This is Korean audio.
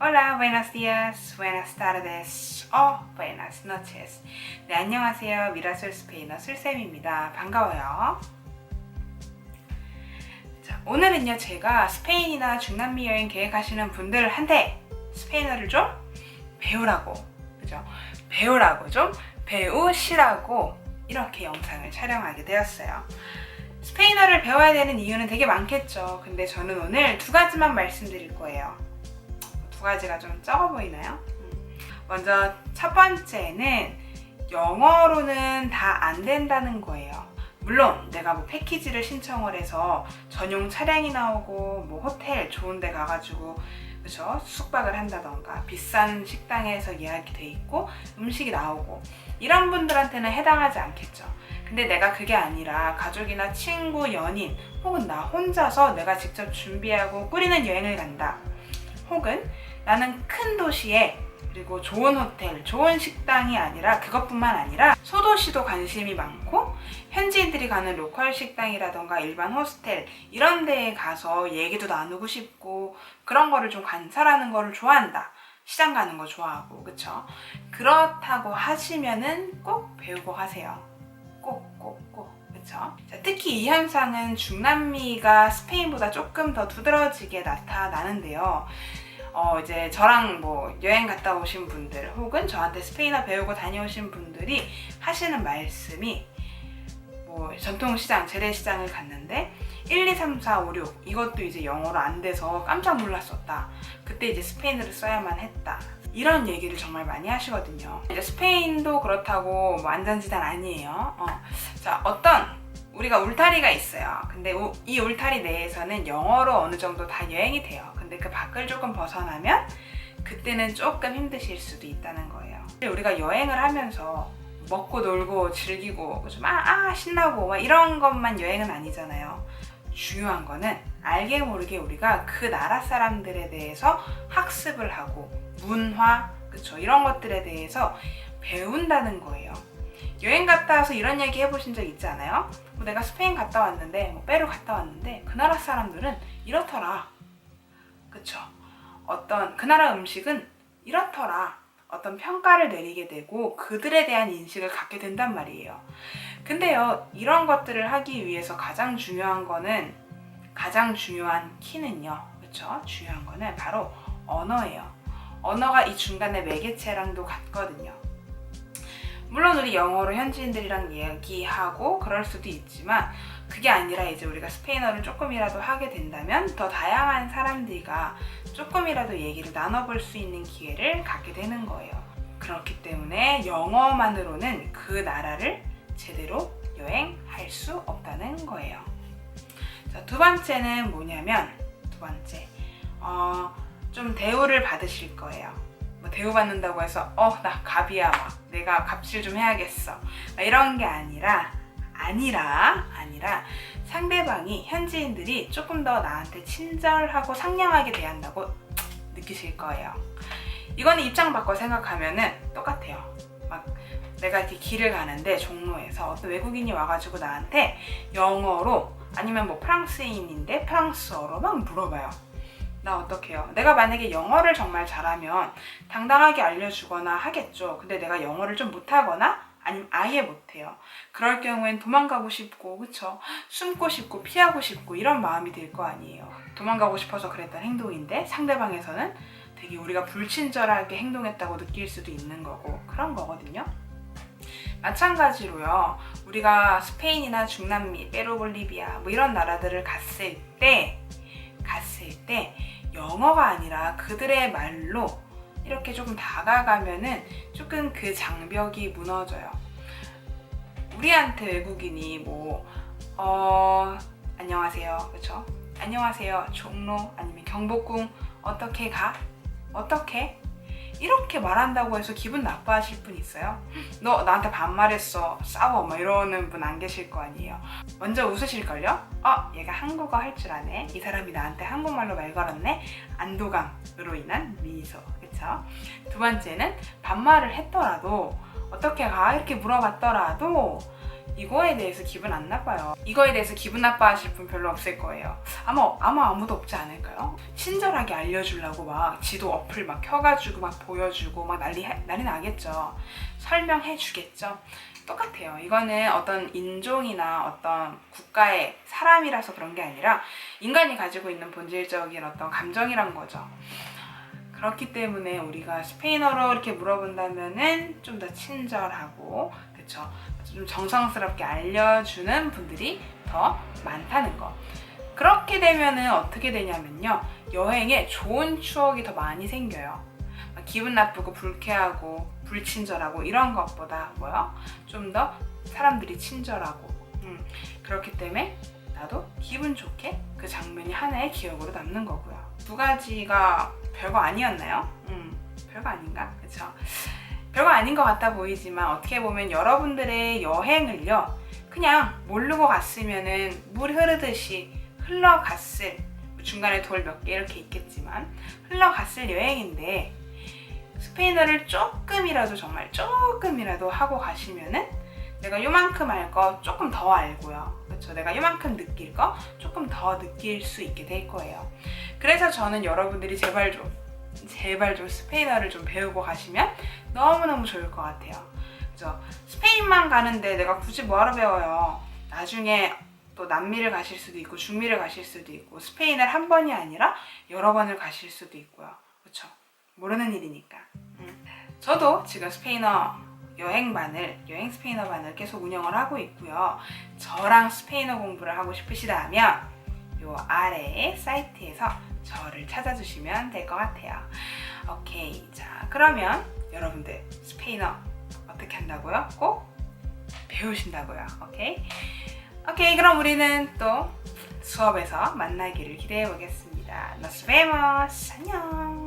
Hola, buenos días, buenas tardes, o buenas noches. 네, 안녕하세요. 미라솔 스페인어 술쌤입니다. 반가워요. 자, 오늘은요, 제가 스페인이나 중남미 여행 계획하시는 분들한테 스페인어를 좀 배우라고, 그죠? 배우라고 좀 배우시라고 이렇게 영상을 촬영하게 되었어요. 스페인어를 배워야 되는 이유는 되게 많겠죠. 근데 저는 오늘 두 가지만 말씀드릴 거예요. 두 가지가 좀 적어 보이나요? 음. 먼저 첫 번째는 영어로는 다 안 된다는 거예요. 물론 내가 뭐 패키지를 신청을 해서 전용 차량이 나오고 뭐 호텔 좋은 데 가가지고 그죠 숙박을 한다던가 비싼 식당에서 예약이 돼 있고 음식이 나오고 이런 분들한테는 해당하지 않겠죠. 근데 내가 그게 아니라 가족이나 친구, 연인 혹은 나 혼자서 내가 직접 준비하고 꾸리는 여행을 간다. 혹은 나는 큰 도시에 그리고 좋은 호텔, 좋은 식당이 아니라 그것뿐만 아니라 소도시도 관심이 많고 현지인들이 가는 로컬 식당이라던가 일반 호스텔 이런 데에 가서 얘기도 나누고 싶고 그런 거를 좀 관찰하는 거를 좋아한다. 시장 가는 거 좋아하고 그쵸? 그렇다고 하시면은 꼭 배우고 하세요. 꼭, 꼭, 꼭. 자, 특히 이 현상은 중남미가 스페인보다 조금 더 두드러지게 나타나는데요. 어, 이제 저랑 뭐 여행 갔다 오신 분들 혹은 저한테 스페인어 배우고 다녀오신 분들이 하시는 말씀이 뭐 전통시장, 재래시장을 갔는데 1, 2, 3, 4, 5, 6 이것도 이제 영어로 안 돼서 깜짝 놀랐었다. 그때 이제 스페인어를 써야만 했다. 이런 얘기를 정말 많이 하시거든요. 이제 스페인도 그렇다고 뭐 안전지단 아니에요. 어. 자, 어떤 우리가 울타리가 있어요. 근데 우- 이 울타리 내에서는 영어로 어느 정도 다 여행이 돼요. 근데 그 밖을 조금 벗어나면 그때는 조금 힘드실 수도 있다는 거예요. 우리가 여행을 하면서 먹고 놀고 즐기고 좀 아, 아 신나고 막 이런 것만 여행은 아니잖아요. 중요한 거는 알게 모르게 우리가 그 나라 사람들에 대해서 학습을 하고 문화 그쵸 이런 것들에 대해서 배운다는 거예요. 여행 갔다 와서 이런 얘기 해보신 적 있지 않아요? 뭐 내가 스페인 갔다 왔는데 뭐 페루 갔다 왔는데 그 나라 사람들은 이렇더라. 그쵸? 어떤 그 나라 음식은 이렇더라. 어떤 평가를 내리게 되고 그들에 대한 인식을 갖게 된단 말이에요. 근데요, 이런 것들을 하기 위해서 가장 중요한 거는 가장 중요한 키는요. 그쵸? 중요한 거는 바로 언어예요. 언어가 이 중간에 매개체랑도 같거든요. 물론 우리 영어로 현지인들이랑 얘기하고 그럴 수도 있지만 그게 아니라 이제 우리가 스페인어를 조금이라도 하게 된다면 더 다양한 사람들과 조금이라도 얘기를 나눠볼 수 있는 기회를 갖게 되는 거예요. 그렇기 때문에 영어만으로는 그 나라를 제대로 여행할 수 없다는 거예요. 자, 두 번째는 뭐냐면 두 번째 어, 좀 대우를 받으실 거예요. 뭐 대우받는다고 해서 어 나 갑이야 막 내가 갑질 좀 해야겠어 막 이런 게 아니라 아니라 아니라 상대방이 현지인들이 조금 더 나한테 친절하고 상냥하게 대한다고 느끼실 거예요. 이거는 입장 바꿔 생각하면은 똑같아요. 막 내가 이렇게 길을 가는데 종로에서 어떤 외국인이 와가지고 나한테 영어로 아니면 뭐 프랑스인인데 프랑스어로 막 물어봐요. 나 어떡해요? 내가 만약에 영어를 정말 잘하면 당당하게 알려주거나 하겠죠. 근데 내가 영어를 좀 못하거나 아니면 아예 못해요. 그럴 경우엔 도망가고 싶고, 그쵸? 숨고 싶고, 피하고 싶고, 이런 마음이 들 거 아니에요. 도망가고 싶어서 그랬던 행동인데 상대방에서는 되게 우리가 불친절하게 행동했다고 느낄 수도 있는 거고, 그런 거거든요. 마찬가지로요, 우리가 스페인이나 중남미, 페루, 볼리비아, 뭐 이런 나라들을 갔을 때, 갔을 때, 영어가 아니라 그들의 말로 이렇게 조금 다가가면은 조금 그 장벽이 무너져요. 우리한테 외국인이 뭐, 어, 안녕하세요. 그쵸? 안녕하세요. 종로 아니면 경복궁 어떻게 가? 어떻게? 이렇게 말한다고 해서 기분 나빠하실 분 있어요? 너 나한테 반말했어. 싸워. 막 이러는 분 안 계실 거 아니에요. 먼저 웃으실걸요? 어, 얘가 한국어 할 줄 아네. 이 사람이 나한테 한국말로 말 걸었네. 안도감으로 인한 미소. 그쵸? 두 번째는 반말을 했더라도 어떻게 가? 이렇게 물어봤더라도 이거에 대해서 기분 안 나빠요. 이거에 대해서 기분 나빠하실 분 별로 없을 거예요. 아마 아마 아무도 없지 않을까요? 친절하게 알려주려고 막 지도 어플 막 켜가지고 막 보여주고 막 난리 난리 나겠죠. 설명해주겠죠. 똑같아요. 이거는 어떤 인종이나 어떤 국가의 사람이라서 그런 게 아니라 인간이 가지고 있는 본질적인 어떤 감정이란 거죠. 그렇기 때문에 우리가 스페인어로 이렇게 물어본다면은 좀 더 친절하고 그쵸 좀 정성스럽게 알려주는 분들이 더 많다는 거. 그렇게 되면은 어떻게 되냐면요 여행에 좋은 추억이 더 많이 생겨요. 막 기분 나쁘고 불쾌하고 불친절하고 이런 것보다 뭐요? 좀 더 사람들이 친절하고 음, 그렇기 때문에 나도 기분 좋게 그 장면이 하나의 기억으로 남는 거고요. 두 가지가 별거 아니었나요? 음, 별거 아닌가? 그쵸? 별거 아닌 것 같아 보이지만 어떻게 보면 여러분들의 여행을요, 그냥 모르고 갔으면은 물 흐르듯이 흘러갔을, 중간에 돌 몇 개 이렇게 있겠지만, 흘러갔을 여행인데, 스페인어를 조금이라도 정말 조금이라도 하고 가시면은 내가 요만큼 알 거 조금 더 알고요. 그렇죠? 내가 요만큼 느낄 거 조금 더 느낄 수 있게 될 거예요. 그래서 저는 여러분들이 제발 좀 제발 좀 스페인어를 좀 배우고 가시면 너무너무 좋을 것 같아요. 그죠? 스페인만 가는데 내가 굳이 뭐하러 배워요? 나중에 또 남미를 가실 수도 있고 중미를 가실 수도 있고 스페인을 한 번이 아니라 여러 번을 가실 수도 있고요. 그렇죠? 모르는 일이니까. 음. 저도 지금 스페인어 여행반을 여행 스페인어반을 계속 운영을 하고 있고요. 저랑 스페인어 공부를 하고 싶으시다면 요 아래에 사이트에서 저를 찾아주시면 될 것 같아요. 오케이. 자, 그러면 여러분들 스페인어 어떻게 한다고요? 꼭 배우신다고요. 오케이. 오케이. 그럼 우리는 또 수업에서 만나기를 기대해 보겠습니다. Nos vemos. 안녕.